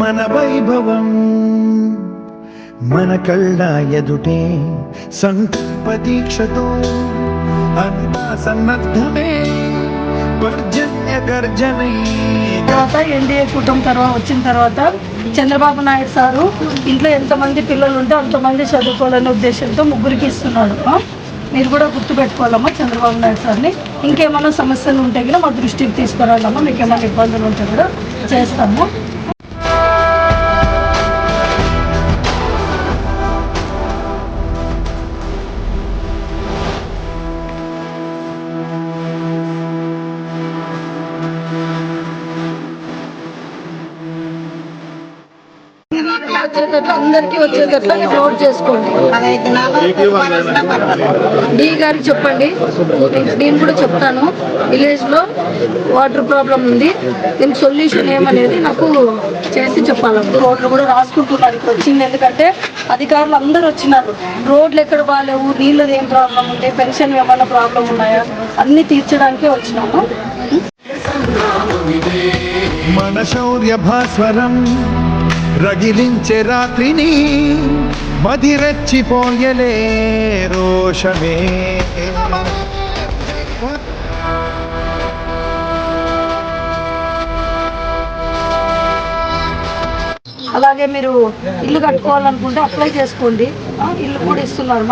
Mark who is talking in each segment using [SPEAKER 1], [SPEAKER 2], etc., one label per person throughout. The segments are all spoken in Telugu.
[SPEAKER 1] మన వైభవం మన కళ్ళ ఎదుటే సంకల్ప దీక్షతో అంతా సన్నద్ధమే పర్జన్య గర్జనే.
[SPEAKER 2] తర్వాత ఎన్డీఏ కూటమి తర్వాత వచ్చిన తర్వాత చంద్రబాబు నాయుడు సారు ఇంట్లో ఎంతమంది పిల్లలు ఉంటే అంతమంది చదువుకోవాలనే ఉద్దేశంతో ముగ్గురికి ఇస్తున్నాడు. మీరు కూడా గుర్తుపెట్టుకోవాలమ్మా చంద్రబాబు నాయుడు సార్ని. ఇంకేమైనా సమస్యలు ఉంటే కూడా మా దృష్టికి తీసుకురావాలమ్మా మీకు ఏమైనా ఇబ్బందులు ఉంటే కూడా చేస్తాము. వచ్చేటట్లు అందరికీ వచ్చేటట్లు నోట్ చేసుకోండి. డి గారికి చెప్పండి. నేను కూడా చెప్తాను. విలేజ్లో వాటర్ ప్రాబ్లం ఉంది. దీనికి సొల్యూషన్ ఏమనేది నాకు చేసి చెప్పాలి రోడ్లు కూడా రాసుకుంటున్నారు ఇక్కడ వచ్చింది. ఎందుకంటే అధికారులు అందరూ వచ్చినారు. రోడ్లు ఎక్కడ బాగాలేవు నీళ్ళది ఏం ప్రాబ్లం ఉంది పెన్షన్ ఏమైనా ప్రాబ్లం ఉన్నాయా? అన్ని తీర్చడానికే వచ్చినాము.
[SPEAKER 1] మన శౌర్య భాస్వరం రగిలించే రాత్రిని మదిరెచ్చిపోయలే రోషమే.
[SPEAKER 2] అలాగే మీరు ఇల్లు కట్టుకోవాలనుకుంటే అప్లై చేసుకోండి. ఇల్లు కూడా ఇస్తున్నారు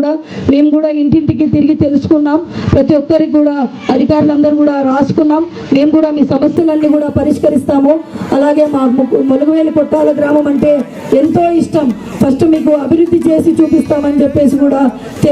[SPEAKER 2] కూడా మేము కూడా ఇంటింటికి తిరిగి తెలుసుకున్నాం. ప్రతి ఒక్కరికి కూడా అధికారులందరూ కూడా రాసుకున్నాం. మేము కూడా మీ సమస్యలన్నీ కూడా పరిష్కరిస్తాము. అలాగే మా ము- ములుగువేలి కొట్టాల గ్రామం అంటే ఎంతో ఇష్టం. ఫస్ట్ మీకు అభివృద్ధి చేసి చూపిస్తామని చెప్పేసి కూడా